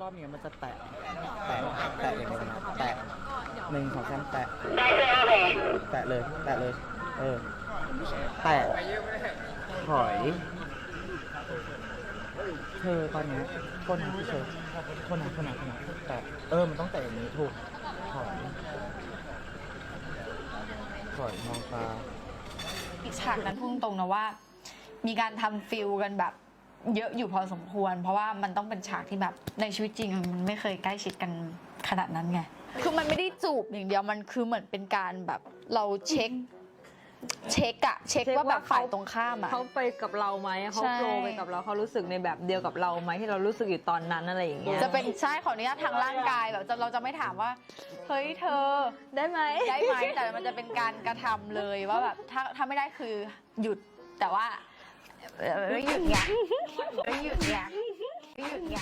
รอบนี้มันจะแตะแตะแตะอย่างเดียวนะแตะหนึ่งสองสามแตะแตะเลยแตะเลย เออ แตะถอย เธอตอนเนี้ยโทษนะพี่เชอร์โทษนะโทษนะโทษนะแตะเออมันต้องแตะอย่างนี้ถูกถอยถอยมองตา อีกฉากนั้นพูดตรงนะว่า มีการทำฟิลกันแบบ เยอะอยู่พอสมควร เพราะว่ามันต้องเป็นฉากที่แบบในชีวิตจริงมันไม่เคยใกล้ชิดกันขนาดนั้นไง คือมันไม่ได้จูบอย่างเดียวมันคือเหมือนเป็นการแบบเราเช็ค เช็คอะเช็คเช็คว่าแบบว่าเขาฝ่ายตรงข้ามอะ เขาไปกับเราไหมเขาใช่โฟลว์ไปกับเราเขารู้สึกในแบบเดียวกับเราไหมที่เรารู้สึกอยู่ตอนนั้นอะไรอย่างเงี้ยจะเป็นใช่ขออนุญาตทางร่างกายแบบจะเราจะไม่ถามว่าเฮ้ยเธอ ได้ไหม ได้ไหมแต่มันจะเป็นการกระทำเลยว่าแบบถ้าถ้าไม่ได้คือหยุดแต่ว่าเออหยุดไงหยุดไง หยุดไง